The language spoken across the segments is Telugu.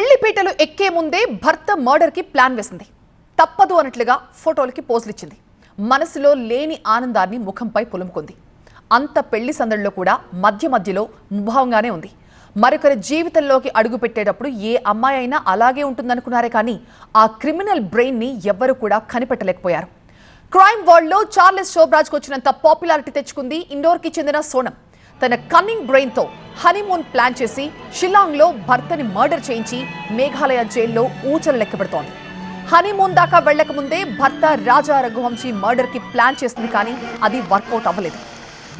పెళ్ళిపీటలు ఎక్కే ముందే భర్త మర్డర్కి ప్లాన్ వేసింది. తప్పదు అన్నట్లుగా ఫోటోలకి పోజులిచ్చింది మనసులో లేని ఆనందాన్ని ముఖంపై పులుముకుంది. అంత పెళ్ళి సందడిలో కూడా మధ్య మధ్యలో ముభావంగానే ఉంది. మరొకరి జీవితంలోకి అడుగుపెట్టేటప్పుడు ఏ అమ్మాయి అయినా అలాగే ఉంటుందనుకున్నారే కానీ ఆ క్రిమినల్ బ్రెయిన్ని ఎవ్వరూ కూడా కనిపెట్టలేకపోయారు. క్రైమ్ వరల్డ్లో చార్లెస్ షోబ్రాజ్కి వచ్చినంత పాపులారిటీ తెచ్చుకుంది ఇండోర్కి చెందిన సోనం. తన కన్నింగ్ బ్రెయిన్తో హనీమూన్ ప్లాన్ చేసి షిల్లాంగ్లో భర్తని మర్డర్ చేయించి మేఘాలయ జైల్లో ఊచలు లెక్కబెడుతోంది హనీమూన్ దాకా వెళ్ళకముందే భర్త రాజా రఘువంశీ మర్డర్కి ప్లాన్ చేసింది కానీ అది వర్కౌట్ అవ్వలేదు.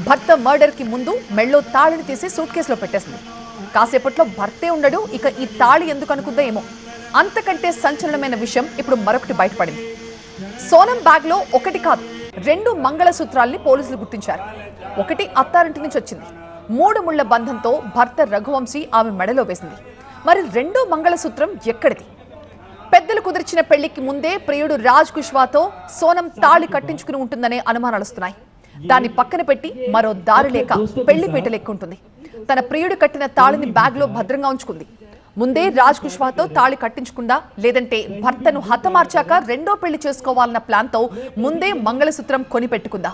భర్త మర్డర్కి ముందు మెళ్ళో తాళిని తీసి సూట్ కేసులో పెట్టేసింది. కాసేపట్లో భర్తే ఉండడు ఇక ఈ తాళి ఎందుకు అనుకుందో ఏమో. అంతకంటే సంచలనమైన విషయం ఇప్పుడు మరొకటి బయటపడింది. సోనం బ్యాగ్లో ఒకటి కాదు రెండు మంగళసూత్రాల్ని పోలీసులు గుర్తించారు. ఒకటి అత్తారింటి నుంచి వచ్చింది. మూడు ముళ్ళ బంధంతో భర్త రఘువంశీ ఆమె మెడలో వేసింది. మరి రెండో మంగళసూత్రం ఎక్కడిది? పెద్దలు కుదిర్చిన పెళ్ళికి ముందే ప్రియుడు రాజ్ కుష్వాతో సోనం తాళి కట్టించుకుని ఉంటుందనే అనుమానాలు వస్తున్నాయి. దాన్ని పక్కన పెట్టి మరో దారి లేక పెళ్ళి పీటలెక్కుంటుంది తన ప్రియుడు కట్టిన తాళిని బ్యాగ్లో భద్రంగా ఉంచుకుంది. ముందే రాజ్ కుష్వాతో తాళి కట్టించుకుందా లేదంటే భర్తను హతమార్చాక రెండో పెళ్ళి చేసుకోవాలన్న ప్లాన్తో ముందే మంగళసూత్రం కొనిపెట్టుకుందా?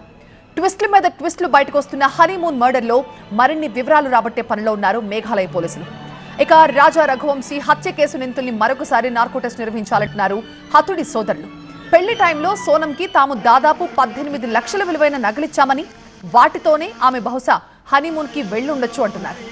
ట్విస్ట్ల మీద ట్విస్ట్లు బయటకు వస్తున్న హనీమూన్ మర్డర్లో మరిన్ని వివరాలు రాబట్టే పనిలో ఉన్నారు మేఘాలయ పోలీసులు. ఇక రాజా రఘువంశీ హత్య కేసు నిందితుల్ని మరొకసారి నార్కో టెస్ట్ నిర్వహించాలంటున్నారు హతుడి సోదరులు. పెళ్ళి టైంలో సోనంకి తాము దాదాపు పద్దెనిమిది లక్షల విలువైన నగలిచ్చామని వాటితోనే ఆమె బహుశా హనీమూన్కి వెళ్ళుండొచ్చు అంటున్నారు.